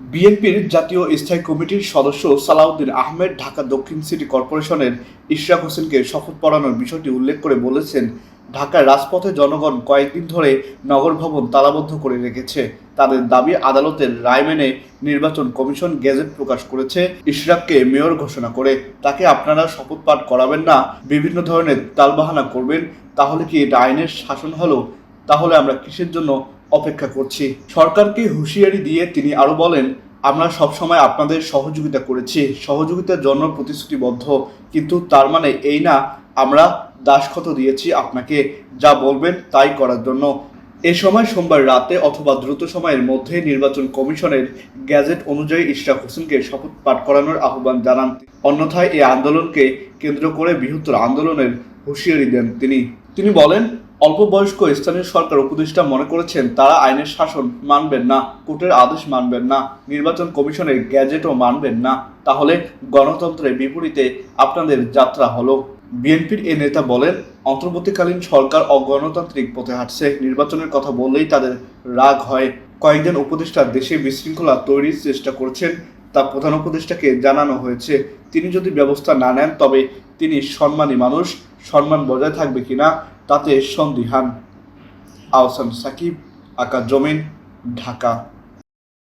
বিএনপির জাতীয় স্থায়ী কমিটির সদস্য সালাউদ্দিন আহমেদ ঢাকা দক্ষিণ সিটি কর্পোরেশনের ইশরাক হোসেনকে শপথ পড়ানোর বিষয়টি উল্লেখ করে বলেছেন, ঢাকার রাজপথে জনগণ কয়েকদিন ধরে নগর ভবন তালাবদ্ধ করে রেখেছে। তাদের দাবি আদালতের রায় মেনে নির্বাচন কমিশন গেজেট প্রকাশ করেছে, ইশরাককে মেয়র ঘোষণা করে। তাকে আপনারা শপথ পাঠ করাবেন না, বিভিন্ন ধরনের তালবাহানা করবেন, তাহলে কি এটা আইনের শাসন হলো? তাহলে আমরা কিসের জন্য অপেক্ষা করছি। সরকারকে হুঁশিয়ারি দিয়ে তিনি আরও বলেন, আমরা সবসময় আপনাদের সহযোগিতা করেছি। সহযোগিতার জন্য প্রতিশ্রুতিবদ্ধ। কিন্তু তার মানে এই না, আমরা দাসখত দিয়েছি আপনাকে। যা বলবেন তাই করার জন্য। এ সময় সোমবার রাতে অথবা দ্রুত সময়ের মধ্যে নির্বাচন কমিশনের গ্যাজেট অনুযায়ী ইশরাক হোসেনকে শপথ পাঠ করানোর আহ্বান জানান অন্যথায় এই আন্দোলনকে কেন্দ্র করে বৃহত্তর আন্দোলনের হুঁশিয়ারি দেন তিনি। তিনি বলেন অল্প বয়স্ক স্থানীয় সরকার উপদেষ্টা মনে করেছেন, তারা আইনের শাসন মানবেন না, কোর্টের আদেশ মানবেন না, নির্বাচন কমিশনের গ্যাজেটও মানবেন না। তাহলে গণতন্ত্রের বিপরীতে আপনাদের যাত্রা হলো। বিএনপির এ নেতা বলেন, অন্তর্বর্তীকালীন সরকার অগণতান্ত্রিক পথে হাঁটছে। নির্বাচনের কথা বললেই তাদের রাগ হয়। কয়েকজন উপদেষ্টা দেশে বিশৃঙ্খলা তৈরির চেষ্টা করছেন, তা প্রধান উপদেষ্টাকে জানানো হয়েছে। তিনি যদি ব্যবস্থা না নেন, তবে তিনি সম্মানী মানুষ। সম্মান বজায় থাকবে কিনা তাতে সন্দিহান। আওসান সাকিব আকা জমিন ঢাকা।